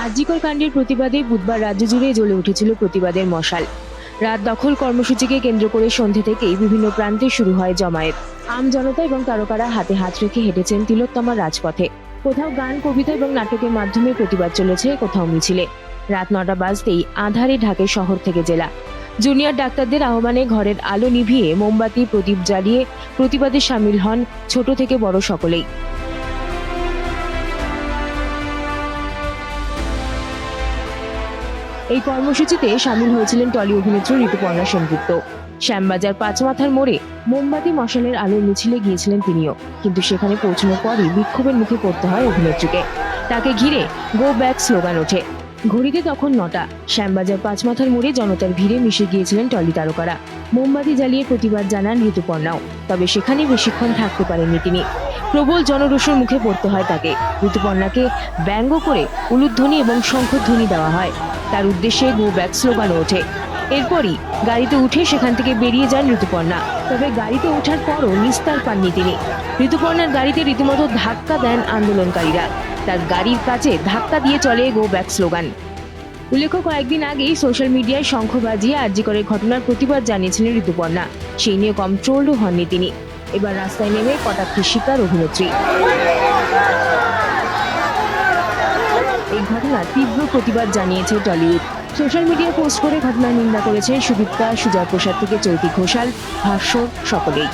আরজিকর কাণ্ডের প্রতিবাদে বুধবার রাজ্য জুড়ে জ্বলে উঠেছিল প্রতিবাদের মশাল। রাত দখল কর্মসূচিকে কেন্দ্র করে সন্ধে থেকেই বিভিন্ন প্রান্তে শুরু হয় জমায়েত। আম জনতা এবং তারকারা হাতে হাত রেখে হেঁটেছেন তিলোত্তমার রাজপথে। কোথাও গান, কবিতা এবং নাটকের মাধ্যমে প্রতিবাদ চলেছে, কোথাও মিছিলে। রাত নটা বাজতেই আধারে ঢাকে শহর থেকে জেলা। জুনিয়র ডাক্তারদের আহ্বানে ঘরের আলো নিভিয়ে মোমবাতি, প্রদীপ জ্বালিয়ে প্রতিবাদে সামিল হন ছোট থেকে বড় সকলেই। এই কর্মসূচিতে সামিল হয়েছিলেন টলি অভিনেত্রী ঋতুপর্ণা সেনগুপ্ত। শ্যামবাজার পাঁচমাথার মোড়ে মোমবাতি মশালের আলোর মিছিলে গিয়েছিলেন তিনিও। কিন্তু সেখানে পৌঁছানোর পরই বিক্ষোভের মুখে পড়তে হয় অভিনেত্রীকে। তাকে ঘিরে গো ব্যাক স্লোগান ওঠে। ঘড়িতে তখন নটা। শ্যামবাজার পাঁচমাথার মোড়ে জনতার ভিড়ে মিশে গিয়েছিলেন টলি তারকারা। মোমবাতি জ্বালিয়ে প্রতিবাদ জানান ঋতুপর্ণাও। তবে সেখানে বেশিক্ষণ থাকতে পারেননি তিনি। প্রবল জনরোষের মুখে পড়তে হয় তাকে। ঋতুপর্ণাকে ব্যঙ্গ করে উলুধ্বনি এবং শঙ্খধ্বনি দেওয়া হয়। তার উদ্দেশ্যে গো ব্যাক স্লোগানও ওঠে। এরপরই গাড়িতে উঠে সেখান থেকে বেরিয়ে যান ঋতুপর্ণা। তবে গাড়িতে ওঠার পরও নিস্তার পাননি তিনি। ঋতুপর্ণার গাড়িতে রীতিমতো ধাক্কা দেন আন্দোলনকারীরা। তার গাড়ির কাছে ধাক্কা দিয়ে চলে গো ব্যাক স্লোগান। উল্লেখ্য, কয়েকদিন আগেই সোশ্যাল মিডিয়ায় শঙ্খ বাজিয়ে আর্যিকরের ঘটনার প্রতিবাদ জানিয়েছিলেন ঋতুপর্ণা। সেই নিয়ে কম ট্রোলও হননি তিনি। এবার রাস্তায় নেমে কটাক্ষের শিকার অভিনেত্রী। এই ঘটনার তীব্র প্রতিবাদ জানিয়েছে টলিউড। সোশ্যাল মিডিয়া পোস্ট করে ঘটনার নিন্দা করেছে সুদীপ্তা সুজয় প্রসাদ থেকে চৈতি ঘোষাল ভাস্বর সকলেই।